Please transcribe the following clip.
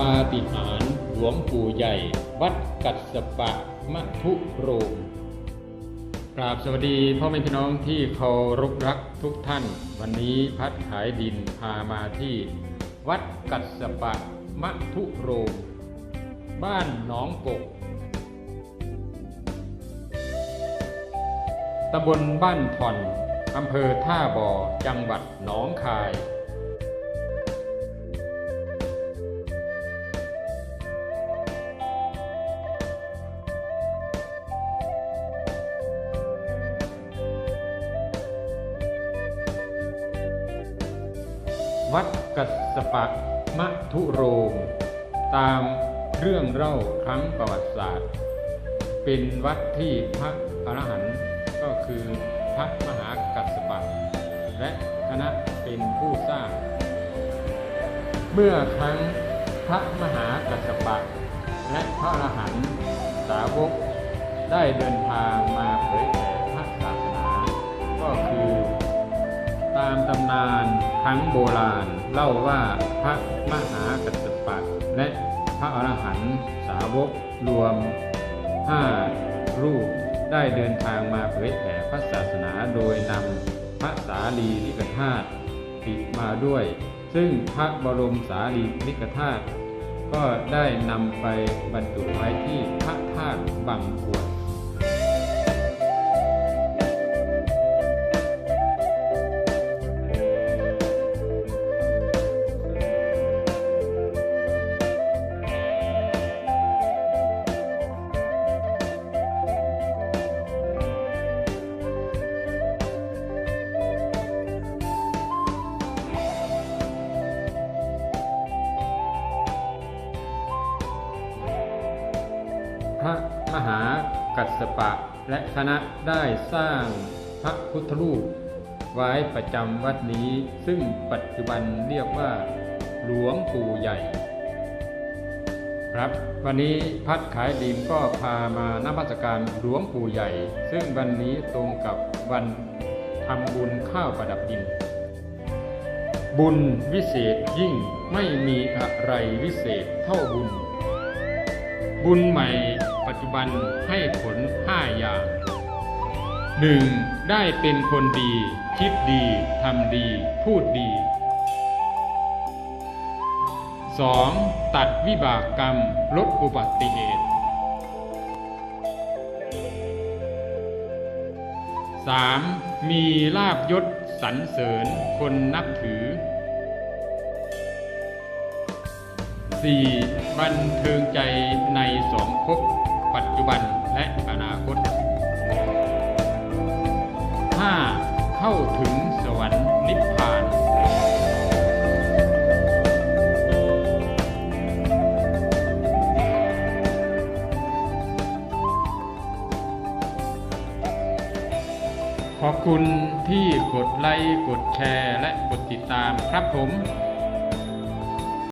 ปาฏิหาริย์หลวงปู่ใหญ่ วัดกัสสปะมะทุโรมกราบสวัสดีพ่อแม่พี่น้องที่เคารพรักทุกท่าน วันนี้พัดขายดินพามาที่ วัดกัสสปะมะทุโรม บ้านหนองกกตำบลบ้านผ่อนอำเภอท่าบ่อจังหวัดหนองคาย วัดกัสปะมะทุโรม ตามเรื่องเล่าครั้งประวัติศาสตร์ เป็นวัดที่พระอรหันต์ก็คือพระมหากัสปะ และคณะเป็นผู้สร้าง เมื่อครั้งพระมหากัสปะ และพระอรหันต์สาวกได้เดินทางมาเผยแผ่พระศาสนา ก็คือตามตำนาน ครั้งโบราณเล่าว่าพระมหากัสสปะและพระอรหันต์สาวกรวมห้ารูปได้เดินทางมาเผยแผ่พระศาสนาโดยนำพระสารีริกธาตุติดมาด้วย ซึ่งพระบรมสารีริกธาตุก็ได้นำไปบรรจุไว้ที่พระธาตุบังกวด ระมหากัสสปะและคณะได้สร้างพระพุทธรูป ไว้ประจำวัดนี้ ซึ่งปัจจุบันเรียกว่า หลวงปู่ใหญ่ ครับ วันนี้พัดขายดินก็พามานมัสการหลวงปู่ใหญ่ ซึ่งวันนี้ตรงกับวันทำบุญข้าวประดับดิน บุญวิเศษยิ่งไม่มีอะไรวิเศษเท่าบุญ บุญใหม่ จุบันให้ผลห้าอย่าง 1. ได้เป็นคนดี คิดดี ทำดี พูดดี 2. ตัดวิบากกรรม ลดอุบัติเหตุ 3. มีลาบยศสรรเสริญคนนับถือ 4. บันเทิงใจในสองภพ จุบันและอนาคต 5. เข้าถึงสวรรค์นิพพาน ขอบคุณที่กดไลค์ กดแชร์ และกดติดตามครับผม